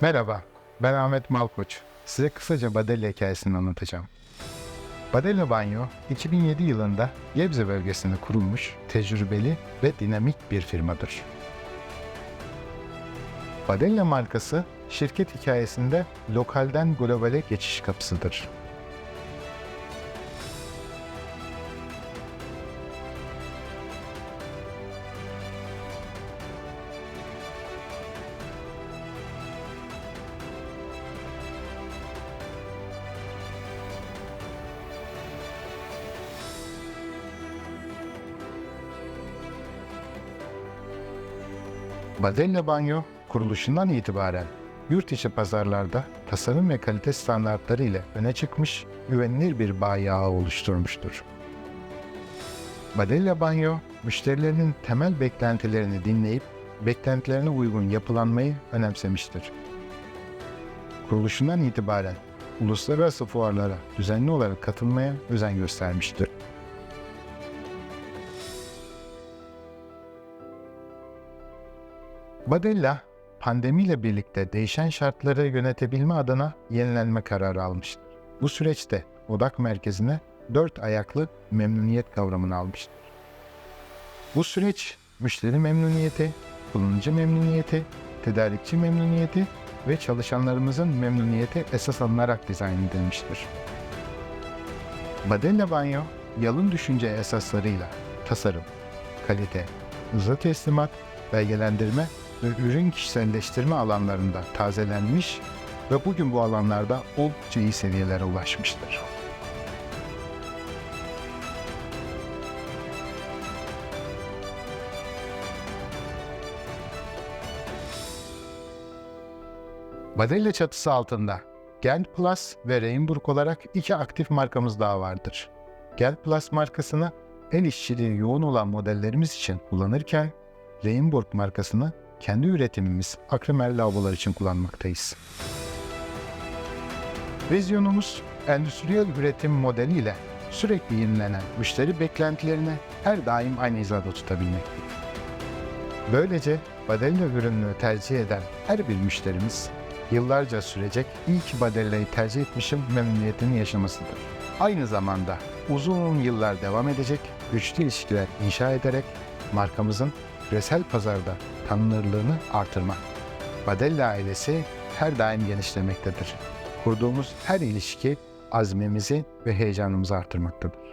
Merhaba, ben Ahmet Malkoç. Size kısaca Badelya hikayesini anlatacağım. Badelya Banyo, 2007 yılında Gebze bölgesinde kurulmuş tecrübeli ve dinamik bir firmadır. Badelya markası, şirket hikayesinde lokalden globale geçiş kapısıdır. Badelya Banyo kuruluşundan itibaren yurt içi pazarlarda tasarım ve kalite standartları ile öne çıkmış güvenilir bir bayi ağı oluşturmuştur. Badelya Banyo, müşterilerinin temel beklentilerini dinleyip beklentilerine uygun yapılanmayı önemsemiştir. Kuruluşundan itibaren uluslararası fuarlara düzenli olarak katılmaya özen göstermiştir. Badella, pandemiyle birlikte değişen şartları yönetebilme adına yenilenme kararı almıştır. Bu süreçte odak merkezine dört ayaklı memnuniyet kavramını almıştır. Bu süreç müşteri memnuniyeti, kullanıcı memnuniyeti, tedarikçi memnuniyeti ve çalışanlarımızın memnuniyeti esas alınarak dizayn edilmiştir. Badella Banyo, yalın düşünce esaslarıyla tasarım, kalite, hızlı teslimat, belgelendirme ve ürün kişiselleştirme alanlarında tazelenmiş ve bugün bu alanlarda oldukça iyi seviyelere ulaşmıştır. Badella çatısı altında Gent Plus ve Rainburg olarak iki aktif markamız daha vardır. Gent Plus markasını el işçiliği yoğun olan modellerimiz için kullanırken Rainburg markasını kendi üretimimiz akrimer lavabolar için kullanmaktayız. Vizyonumuz endüstriyel üretim modeliyle sürekli yenilenen müşteri beklentilerine her daim aynı hizada tutabilmektedir. Böylece Badella ürününü tercih eden her bir müşterimiz yıllarca sürecek iyi ki Badella'yı tercih etmişim memnuniyetini yaşamasıdır. Aynı zamanda uzun yıllar devam edecek güçlü ilişkiler inşa ederek markamızın küresel pazarda tanınırlığını artırmak. Badella ailesi her daim genişlemektedir. Kurduğumuz her ilişki azmimizi ve heyecanımızı artırmaktadır.